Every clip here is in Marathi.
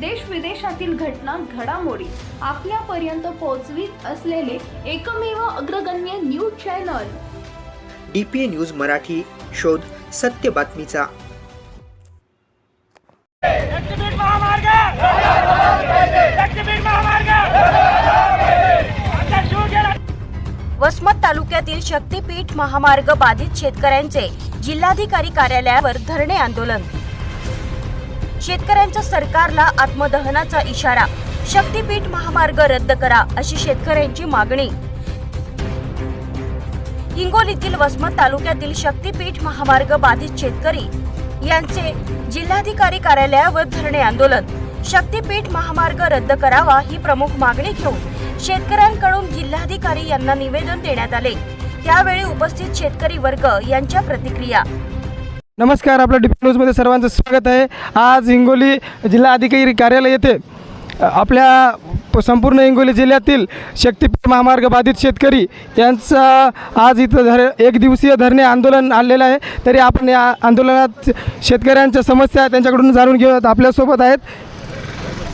देश विदेशातील घटना घडामोडी आपल्यापर्यंत पोहोचवीत असलेले एकमेव अग्रगण्य news channel. D P A news Marathi शोध सत्य बातमीचा. वसमत तालुक्यातील शक्तीपीठ महामार्ग बाधित शेतकऱ्यांचे जिल्हाधिकारी कार्यालयावर धरणे आंदोलन. शेतकऱ्यांचा सरकारला आत्मदहनाचा इशारा. शक्तीपीठ महामार्ग रद्द करा अशी शेतकऱ्यांची मागणी. हिंगोलीतील वसमत तालुक्यातील शक्तीपीठ महामार्ग बाधित शेतकरी यांचे जिल्हाधिकारी कार्यालयावर धरणे आंदोलन. शक्तीपीठ महामार्ग रद्द करावा ही प्रमुख मागणी घेऊन शेतकऱ्यांकडून जिल्हाधिकारी यांना निवेदन देण्यात आले. त्यावेळी उपस्थित शेतकरी वर्ग यांच्या प्रतिक्रिया. नमस्कार आपल्या डिपी न्यूजमध्ये सर्वांचं स्वागत आहे. आज हिंगोली जिल्हा अधिकारी कार्यालय येथे आपल्या प- संपूर्ण हिंगोली जिल्ह्यातील शक्तीपीठ महामार्ग बाधित शेतकरी यांचा आज इथं धर एक दिवसीय धरणे आंदोलन आणलेलं आहे. तरी आपण या आंदोलनात शेतकऱ्यांच्या समस्या त्यांच्याकडून जाणून घेऊन आपल्यासोबत आहेत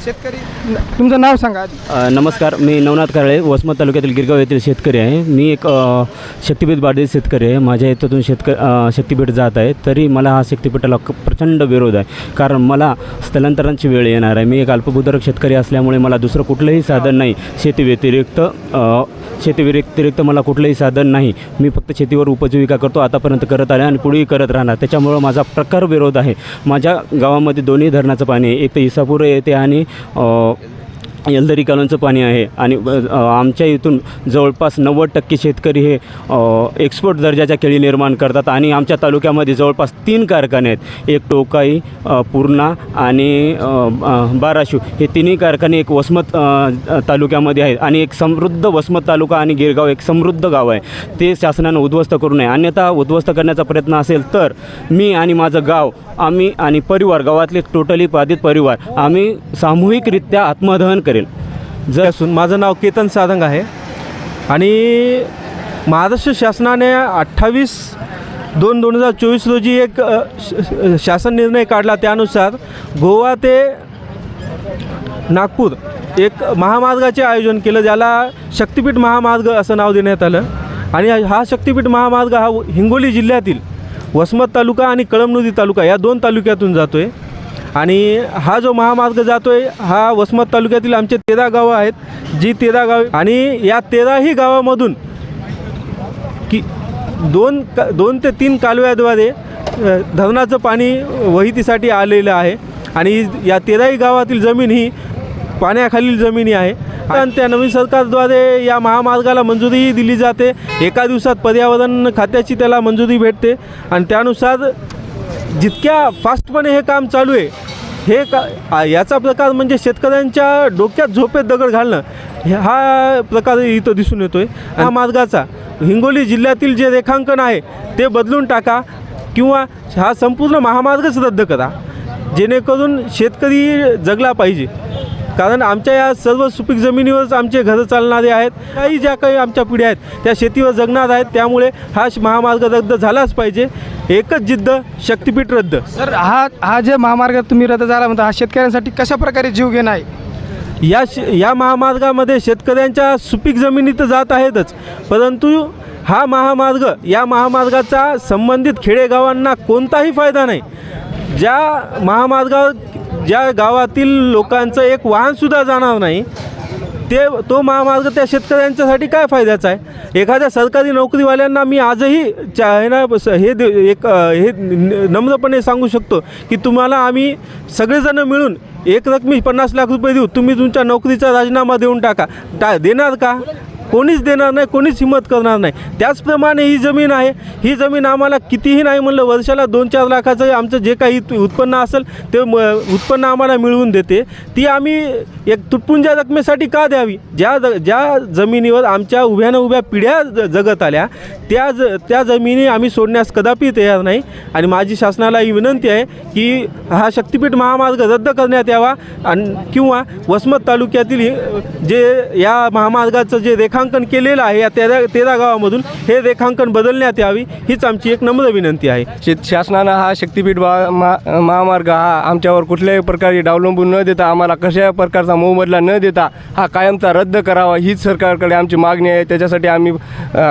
शेतकरी? तुमचं नाव सांगा आधी. अ, नमस्कार मी नवनाथ कारळे वसमत तालुक्यातील गिरगाव येथील शेतकरी आहे. मी एक अ, शक्तीपीठ बाधित शेतकरी आहे. माझ्या इथून शेतक अ, जात आहे. तरी मला हा शक्तिपीठाला क- प्रचंड विरोध आहे. कारण मला स्थलांतरांची वेळ येणार आहे. मी एक अल्पभूधारक शेतकरी असल्यामुळे मला दुसरं कुठलंही साधन नाही. शेती व्यतिरिक्त अ, शेतीव्यतिरिक्त मला कुठलंही साधन नाही. मी फक्त शेतीवर उपजीविका करतो आतापर्यंत करत आले आणि पुढेही करत राहणार. त्याच्यामुळं माझा प्रखर विरोध आहे. माझ्या गावामध्ये दोन्ही धरणाचं पाणी एक तर इसापूर येते आणि येलदरी कालवणचं पाणी आहे आणि आमच्या इथून जवळपास नव्वद टक्के शेतकरी हे एक्सपोर्ट दर्जाच्या केळी निर्माण करतात आणि आमच्या तालुक्यामध्ये जवळपास तीन कारखाने आहेत. एक टोकाई पूर्णा आणि बाराशू. हे तिन्ही कारखाने एक वसमत तालुक्यामध्ये आहेत आणि एक समृद्ध वसमत तालुका आणि गिरगाव एक समृद्ध गाव आहे. ते शासनानं उद्ध्वस्त करू नये. अन्यथा उद्ध्वस्त करण्याचा प्रयत्न असेल तर मी आणि माझं गाव आम्ही आणि परिवार गावातले टोटली बाधित परिवार आम्ही सामूहिकरित्या आत्मदहन कर करेल. जर असून माझं नाव केतन सारंग आहे. आणि महाराष्ट्र शासनाने अठ्ठावीस दोन दोन हजार चोवीस रोजी एक श- शासन निर्णय काढला त्यानुसार गोवा ते नागपूर एक महामार्गाचे आयोजन केलं ज्याला शक्तिपीठ महामार्ग असं नाव देण्यात आलं. आणि हा शक्तिपीठ महामार्ग हा हिंगोली जिल्ह्यातील वसमत तालुका आणि कळमनुरी तालुका या दोन तालुक्यातून जातो आहे आणि हा जो महामार्ग जातो आहे हा वसमत तालुक्यातील आमचे तेरा गावं आहेत. जी तेरा गावे आणि या तेराही गावामधून की दोन का दोन ते तीन कालव्याद्वारे धरणाचं पाणी वहितीसाठी आलेलं आहे. आणि या तेराही गावातील जमीन ही पाण्याखालील जमिनी आहे. आणि त्या नवीन सरकारद्वारे या महामार्गाला मंजुरीही दिली जाते. एका दिवसात पर्यावरण खात्याची त्याला मंजुरी भेटते. आणि त्यानुसार जितक्या फास्टपणे हे काम चालू आहे हे का याचा प्रकार म्हणजे शेतकऱ्यांच्या डोक्यात झोपेत दगड घालणं हे- हा प्रकार इथं दिसून येतो आहे हा मार्गाचा हिंगोली जिल्ह्यातील जे रेखांकन आहे ते बदलून टाका किंवा हा संपूर्ण महामार्गच रद्द करा. जेणेकरून शेतकरी जगला पाहिजे. कारण आमच्या या सर्व सुपीक जमिनीवरच आमचे घरं चालणारे आहेत. काही ज्या काही आमच्या पिढ्या आहेत त्या शेतीवर जगणार आहेत. त्यामुळे हा महामार्ग रद्द झालाच पाहिजे. एकच जिद्द शक्तिपीठ रद्द. सर हा हा जे महामार्ग तुम्ही रद्द झाला म्हणता हा शेतकऱ्यांसाठी कशा प्रकारे जीव घेणं आहे? या श या महामार्गामध्ये शेतकऱ्यांच्या सुपीक जमिनी तर जात आहेतच. परंतु हा महामार्ग या महामार्गाचा संबंधित खेडेगावांना कोणताही फायदा नाही. ज्या महामार्गावर ज्या गावातील लोकांचं एक वाहनसुद्धा जाणार नाही ते तो महामार्ग त्या शेतकऱ्यांच्यासाठी काय फायद्याचा आहे? एखाद्या सरकारी नोकरीवाल्यांना मी आजही चा हे ना बस- हे दे एक हे न- नम्रपणे सांगू शकतो की तुम्हाला आम्ही सगळेजणं मिळून एक रकमी पन्नास लाख रुपये देऊ. तुम्ही तुमच्या नोकरीचा राजीनामा देऊन टाका. टा देणार का? कोणीच देणार नाही कोणीच हिंमत करणार नाही. त्याचप्रमाणे ही जमीन आहे ही जमीन आम्हाला कितीही नाही म्हणलं वर्षाला दोन चार लाखाचं आमचं जे काही उत्पन्न असेल ते म उत्पन्न आम्हाला मिळवून देते. ती आम्ही एक तुटपुंज्या रकमेसाठी का द्यावी? ज्या ज ज्या जमिनीवर आमच्या उभ्या न उभ्या पिढ्या ज जगत आल्या त्या ज त्या जमिनी आम्ही सोडण्यास कदापि तयार नाही. आणि माझी शासनाला ही विनंती आहे की हा शक्तिपीठ महामार्ग रद्द करण्यात यावा आणि किंवा वसमत तालुक्यातील जे या महामार्गाचं जे रेखा रेखांकन केलेलं आहे या तेदा तेदा गावामधून. हे रेखांकन बदलण्यात यावी हीच आमची एक नम्र विनंती आहे. शेत शासनानं हा शक्तीपीठ महामार्ग हा आमच्यावर कुठल्याही प्रकारे डावलंबून न देता आम्हाला कशाही प्रकारचा मोबदला न देता हा कायमचा रद्द करावा हीच सरकारकडे आमची मागणी आहे. त्याच्यासाठी आम्ही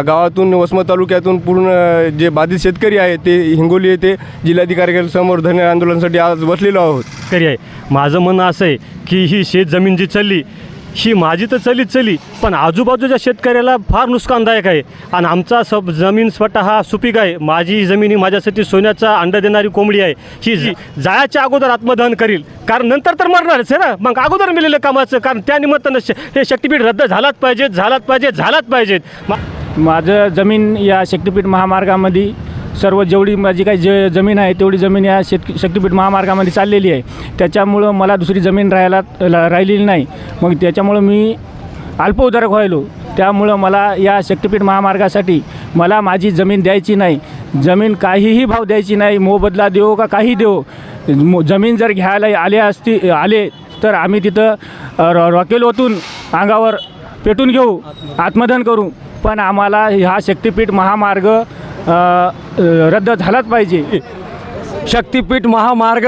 गावातून वसमत तालुक्यातून पूर्ण जे बाधित शेतकरी आहे ते हिंगोली येथे जिल्हाधिकाऱ्यांसमोर धरणे आंदोलनासाठी आज बसलेलो आहोत. शेतकरी आहे. माझं म्हणणं असं आहे की ही शेत जमीन जी चालली ही माझी तर चलीत चली पण आजूबाजूच्या शेतकऱ्याला फार नुकसानदायक आहे. आणि आमचा सब जमीन स्वतः हा सुपीक आहे. माझी जमीन ही माझ्यासाठी सोन्याचा अंडा देणारी कोंबडी आहे. ही जी जायाच्या अगोदर आत्मदहन करील कारण नंतर तर मरणारच आहे ना? मग अगोदर मिळेलं कामाचं कारण त्या निमित्तानं श- हे शक्तीपीठ रद्द झालाच पाहिजेत झालाच पाहिजे झालाच पाहिजेत. मा- माझं जमीन या शक्तीपीठ महामार्गामध्ये सर्व जेवढी माझी काही ज जमीन आहे तेवढी जमीन या शेत शक्तीपीठ महामार्गामध्ये चाललेली आहे. त्याच्यामुळं मला दुसरी जमीन राहायला राहिलेली नाही. मग त्याच्यामुळं मी अल्पउधारक व्हायलो. त्यामुळं मला या शक्तीपीठ महामार्गासाठी मला माझी जमीन द्यायची नाही. जमीन काहीही भाव द्यायची नाही. मोबदला देऊ का काही देऊ मो- जमीन जर घ्यायला आले असती आले तर आम्ही तिथं रॉ रॉकेल ओतून अंगावर पेटून घेऊ आत्मदहन करू. पण आम्हाला हा शक्तीपीठ महामार्ग रद्द झालाच पाहिजे. शक्तीपीठ महामार्ग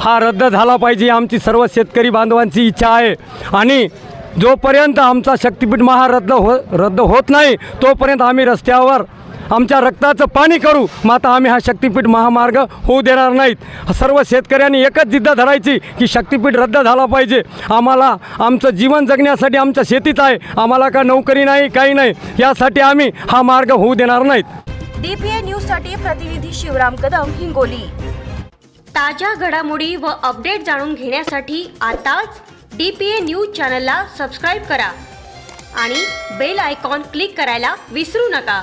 हा रद्द झाला पाहिजे आमची सर्व शेतकरी बांधवांची इच्छा आहे. आणि जोपर्यंत आमचा शक्तीपीठ महा रद्द हो रद्द होत नाही तोपर्यंत आम्ही रस्त्यावर आमच्या रक्ताचं पाणी करू. मात्र आम्ही हा शक्तीपीठ महामार्ग होऊ देणार नाहीत. सर्व शेतकऱ्यांनी एकच जिद्द धरायची की शक्तीपीठ रद्द झाला पाहिजे. आम्हाला आमचं जीवन जगण्यासाठी आमच्या शेतीत आहे. आम्हाला का नोकरी नाही काही नाही. यासाठी आम्ही हा मार्ग होऊ देणार नाहीत. डीपीए न्यूजसाठी प्रतिनिधी शिवराम कदम हिंगोली. ताज्या घडामोडी व अपडेट जाणून घेण्यासाठी आताच डीपीए न्यूज चॅनलला सबस्क्राईब करा आणि बेल आयकॉन क्लिक करायला विसरू नका.